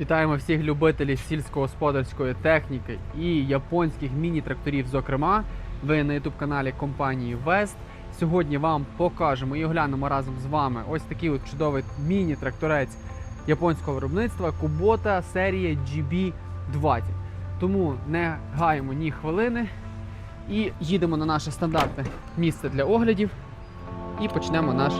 Вітаємо всіх любителів сільськогосподарської техніки і японських міні-тракторів, зокрема. Ви на youtube каналі компанії Вест. Сьогодні вам покажемо і оглянемо разом з вами ось такий от чудовий міні-тракторець японського виробництва Kubota серія GB20. Тому не гаємо ні хвилини і їдемо на наше стандартне місце для оглядів і почнемо наш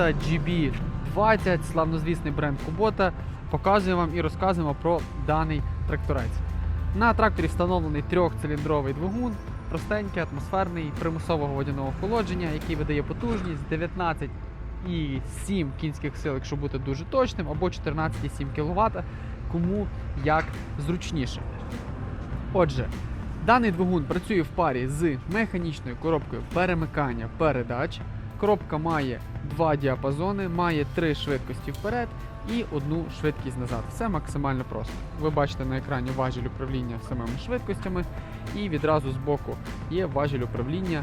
Kubota GB20, славнозвісний бренд Kubota, показуємо вам і розказуємо про даний тракторець. На тракторі встановлений трьохциліндровий двигун, простенький, атмосферний, примусового водяного охолодження, який видає потужність 19,7 кінських сил, якщо бути дуже точним, або 14,7 кВт, кому як зручніше. Отже, даний двигун працює в парі з механічною коробкою перемикання передач. Коробка має два діапазони, має три швидкості вперед і одну швидкість назад. Все максимально просто. Ви бачите на екрані важіль управління самими швидкостями, і відразу збоку є важіль управління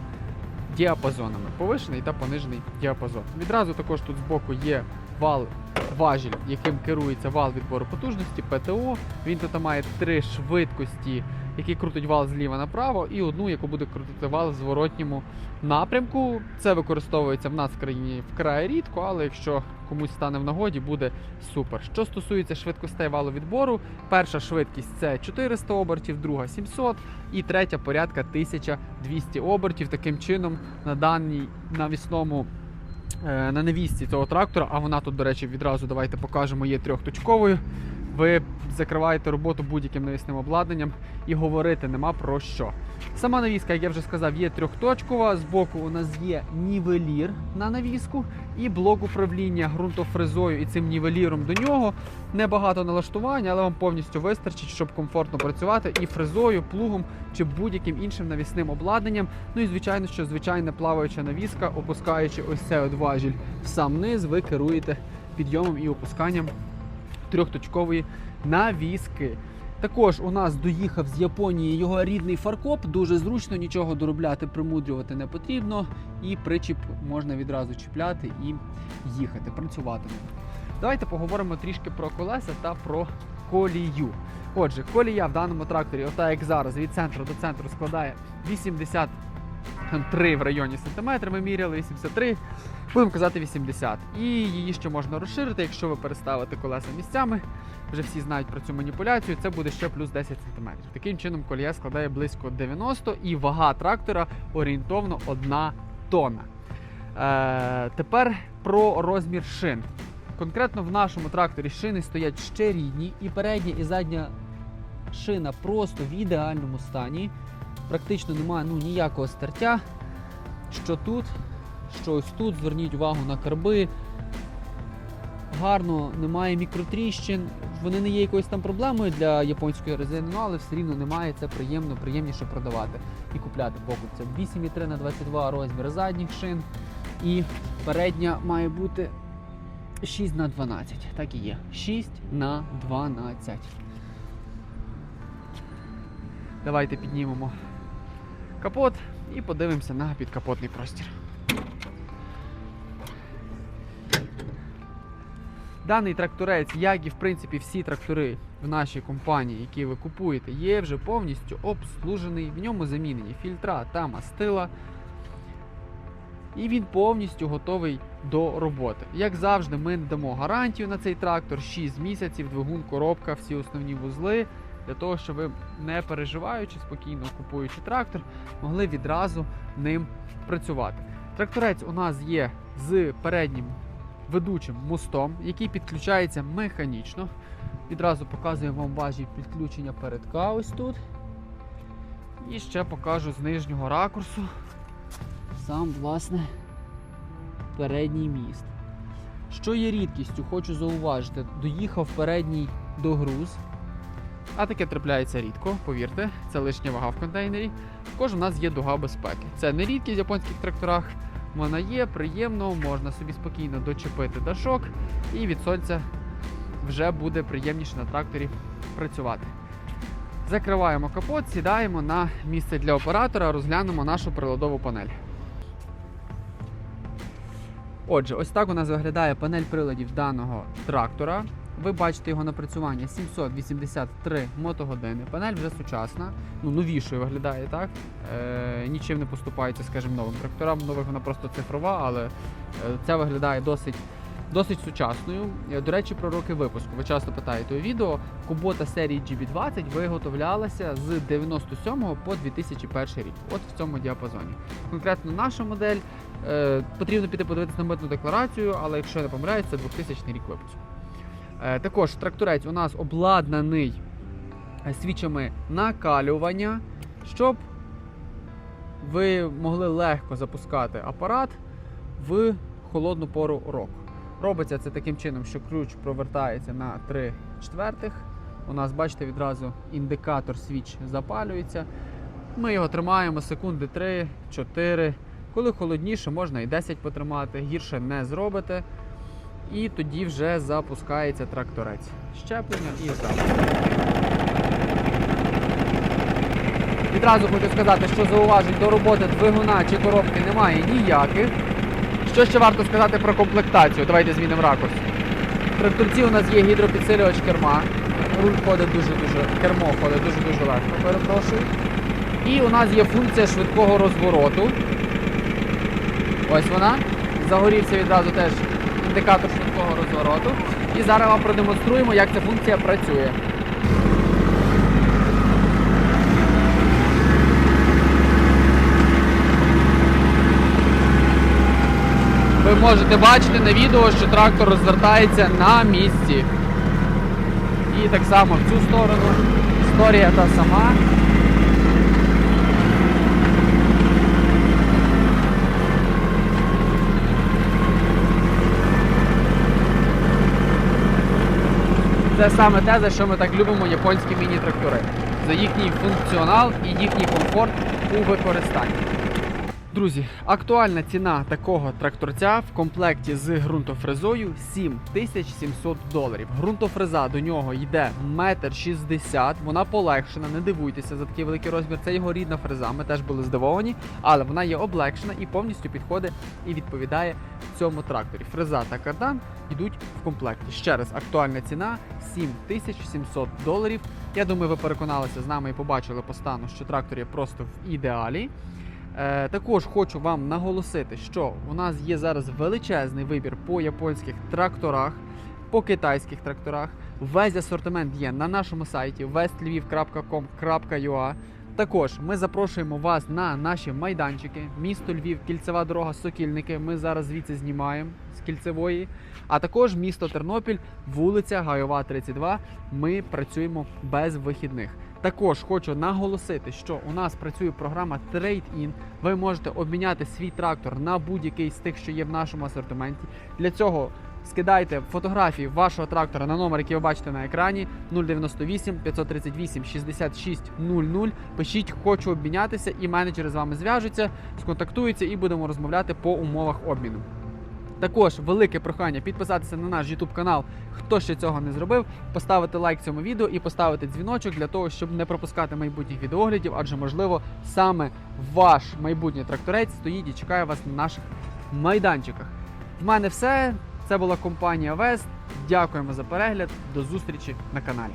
діапазонами, повишений та понижений діапазон. Відразу також тут збоку є вал важіль, яким керується вал відбору потужності ПТО. Він тут має три швидкості, які крутить вал зліва направо, і одну, яку буде крутити вал в зворотньому напрямку. Це використовується в нас в країні вкрай рідко, але якщо комусь стане в нагоді, буде супер. Що стосується швидкостей валу відбору, перша швидкість це 400 обертів, друга 700 і третя порядка 1200 обертів. Таким чином, на даній навісному. Е, На невісті цього трактора, а вона тут, до речі, відразу давайте покажемо, є трьохточковою. Ви закриваєте роботу будь-яким навісним обладнанням і говорити нема про що. Сама навіска, як я вже сказав, є трьохточкова. Збоку у нас є нівелір на навіску і блок управління ґрунтофрезою і цим нівеліром до нього. Небагато налаштування, але вам повністю вистачить, щоб комфортно працювати і фрезою, плугом чи будь-яким іншим навісним обладнанням. Ну і звичайно, що звичайна плаваюча навіска, опускаючи ось цей от важіль в сам низ, ви керуєте підйомом і опусканням трьохточкової навіски. Також у нас доїхав з Японії його рідний фаркоп. Дуже зручно, нічого доробляти, примудрювати не потрібно. І причіп можна відразу чіпляти і їхати, працювати. Давайте поговоримо трішки про колеса та про колію. Отже, колія в даному тракторі, ота як зараз, від центру до центру складає 83 в районі сантиметри. Ми міряли 83, будемо казати 80. І її ще можна розширити, якщо ви переставите колеса місцями. Вже всі знають про цю маніпуляцію. Це буде ще плюс 10 см. Таким чином колія складає близько 90 і вага трактора орієнтовно 1 тонна. Е, тепер про розмір шин. Конкретно в нашому тракторі шини стоять ще рідні, і передня і задня шина просто в ідеальному стані. Практично немає ну, ніякого стертя. Що тут, що ось тут, зверніть увагу на карби. Гарно, немає мікротріщин. Вони не є якоюсь там проблемою для японської резини, ну, але все рівно немає. Це приємно, приємніше продавати і купляти покупцям. 8,3 на 22 розмір задніх шин. І передня має бути 6 на 12. Так і є. 6 на 12. Давайте піднімемо капот і подивимося на підкапотний простір. Даний тракторець, як і в принципі всі трактори в нашій компанії, які ви купуєте, є вже повністю обслужений. В ньому замінені фільтра та мастила. І він повністю готовий до роботи. Як завжди, ми надамо гарантію на цей трактор 6 місяців, двигун, коробка, всі основні вузли, для того, щоб ви, не переживаючи, спокійно купуючи трактор, могли відразу ним працювати. Тракторець у нас є з переднім ведучим мостом, який підключається механічно. Відразу показую вам важіль підключення передка ось тут. І ще покажу з нижнього ракурсу сам, власне, передній міст. Що є рідкістю, хочу зауважити, доїхав передній догруз. А таке трапляється рідко, повірте, це лишня вага в контейнері. Також у нас є дуга безпеки. Це не рідкість в японських тракторах. Вона є, приємно, можна собі спокійно дочепити дашок, і від сонця вже буде приємніше на тракторі працювати. Закриваємо капот, сідаємо на місце для оператора, розглянемо нашу приладову панель. Отже, ось так у нас виглядає панель приладів даного трактора. Ви бачите його напрацювання 783 мотогодини. Панель вже сучасна, ну новішою виглядає так. Е, нічим не поступається, скажімо, новим тракторам. Нових вона просто цифрова, але е, ця виглядає досить, досить сучасною. Е, До речі, про роки випуску. Ви часто питаєте у відео. Кубота серії GB20 виготовлялася з 97 по 2001 рік. От в цьому діапазоні. Конкретно наша модель е, потрібно піти подивитися на митну декларацію, але якщо я не помиляюсь, це 2000 рік випуску. Е, також тракторець у нас обладнаний е, свічами накалювання, щоб ви могли легко запускати апарат в холодну пору року. Робиться це таким чином, що ключ провертається на 3 четвертих. У нас, бачите, відразу індикатор свіч запалюється. Ми його тримаємо секунди 3-4. Коли холодніше, можна і 10 потримати, гірше не зробите. І тоді вже запускається тракторець. Щеплення і запуск. Відразу хочу сказати, що зауважень до роботи двигуна чи коробки немає ніяких. Що ще варто сказати про комплектацію? Давайте змінимо ракурс. В тракторці у нас є гідропідсилювач керма. Руль ходить дуже-дуже, кермо ходить дуже-дуже легко, перепрошую. І у нас є функція швидкого розвороту. Ось вона. Загорівся відразу теж індикатор швидкого розвороту. І зараз вам продемонструємо, як ця функція працює. Ви можете бачити на відео, що трактор розвертається на місці. І так само в цю сторону. Історія та сама. Це саме те, за що ми так любимо японські міні-трактори. За їхній функціонал і їхній комфорт у використанні. Друзі, актуальна ціна такого тракторця в комплекті з ґрунтофрезою 7700 доларів. Ґрунтофреза до нього йде 1,60 м, вона полегшена, не дивуйтеся за такий великий розмір. Це його рідна фреза, ми теж були здивовані, але вона є облегшена і повністю підходить і відповідає цьому тракторі. Фреза та кардан йдуть комплекті. Ще раз, актуальна ціна 7700 доларів. Я думаю, ви переконалися з нами і побачили по стану, що трактор є просто в ідеалі. Е, також хочу вам наголосити, що у нас є зараз величезний вибір по японських тракторах, по китайських тракторах. Весь асортимент є на нашому сайті westlviv.com.ua. Також ми запрошуємо вас на наші майданчики. Місто Львів, кільцева дорога, Сокільники. Ми зараз звідси знімаємо з кільцевої. А також місто Тернопіль, вулиця Гайова, 32. Ми працюємо без вихідних. Також хочу наголосити, що у нас працює програма Trade-in. Ви можете обміняти свій трактор на будь-який з тих, що є в нашому асортименті. Для цього скидайте фотографії вашого трактора на номер, який ви бачите на екрані 098 538 66 00. Пишіть, хочу обмінятися, і менеджери з вами зв'яжуться, сконтактуються і будемо розмовляти по умовах обміну. Також велике прохання підписатися на наш YouTube канал, хто ще цього не зробив, поставити лайк цьому відео і поставити дзвіночок для того, щоб не пропускати майбутніх відеоглядів, адже можливо саме ваш майбутній тракторець стоїть і чекає вас на наших майданчиках. В мене все. Це була компанія Вест. Дякуємо за перегляд. До зустрічі на каналі.